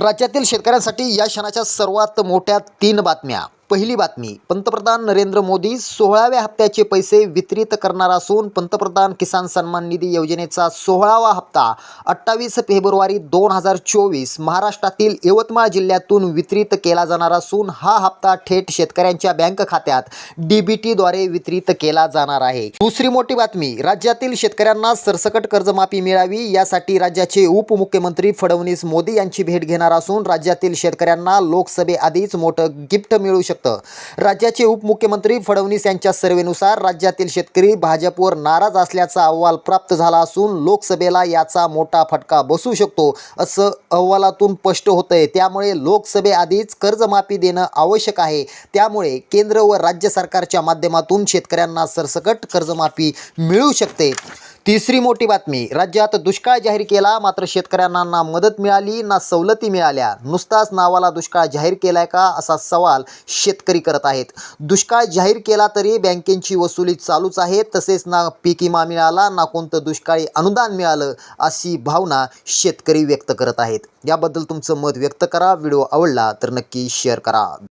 राज्यातील शेतकऱ्यांसाठी या क्षणाच्या सर्वात मोठ्या तीन बातम्या. पहिली बातमी. पंतप्रधान नरेंद्र मोदी सोळाव्या हप्त्याचे पैसे वितरित करणार असून पंतप्रधान किसान सन्मान निधी योजनेचा सोळावा हप्ता अठ्ठावीस फेब्रुवारी दोन हजार चोवीस महाराष्ट्रातील यवतमाळ जिल्ह्यातून वितरित केला जाणार असून हा हप्ता थेट शेतकऱ्यांच्या बँक खात्यात डी बी टीद्वारे वितरित केला जाणार आहे. दुसरी मोठी बातमी. राज्यातील शेतकऱ्यांना सरसकट कर्जमाफी मिळावी यासाठी राज्याचे उपमुख्यमंत्री फडणवीस मोदी यांची भेट घेणार असून राज्यातील शेतकऱ्यांना लोकसभेआधीच मोठं गिफ्ट मिळू शकतं राज्याचे उपमुख्यमंत्री फडणवीस यांच्या सर्वेनुसार राज्यातील शेतकरी भाजपवर नाराज असल्याचा अहवाल प्राप्त झाला असून लोकसभेला याचा मोठा फटका बसू शकतो असं अहवालातून स्पष्ट होतंय. त्यामुळे लोकसभेआधीच कर्जमाफी देणं आवश्यक आहे. त्यामुळे केंद्र व राज्य सरकारच्या माध्यमातून शेतकऱ्यांना सरसकट कर्जमाफी मिळू शकते. तिसरी मोठी बातमी. राज्यात दुष्काळ जाहीर केला मात्र शेतकऱ्यांना ना मदत मिळाली ना सवलती मिळाल्या. नुसताच नावाला दुष्काळ जाहीर केलाय का असा सवाल शेतकरी करत आहेत. दुष्काळ जाहीर केला तरी बँकेची वसुली चालूच आहे तसेच ना पीक विमा मिळाला ना कोणतं दुष्काळी अनुदान मिळालं अशी भावना शेतकरी व्यक्त करत आहेत. याबद्दल तुमचं मत व्यक्त करा व्हिडिओ आवडला तर नक्की शेअर करा.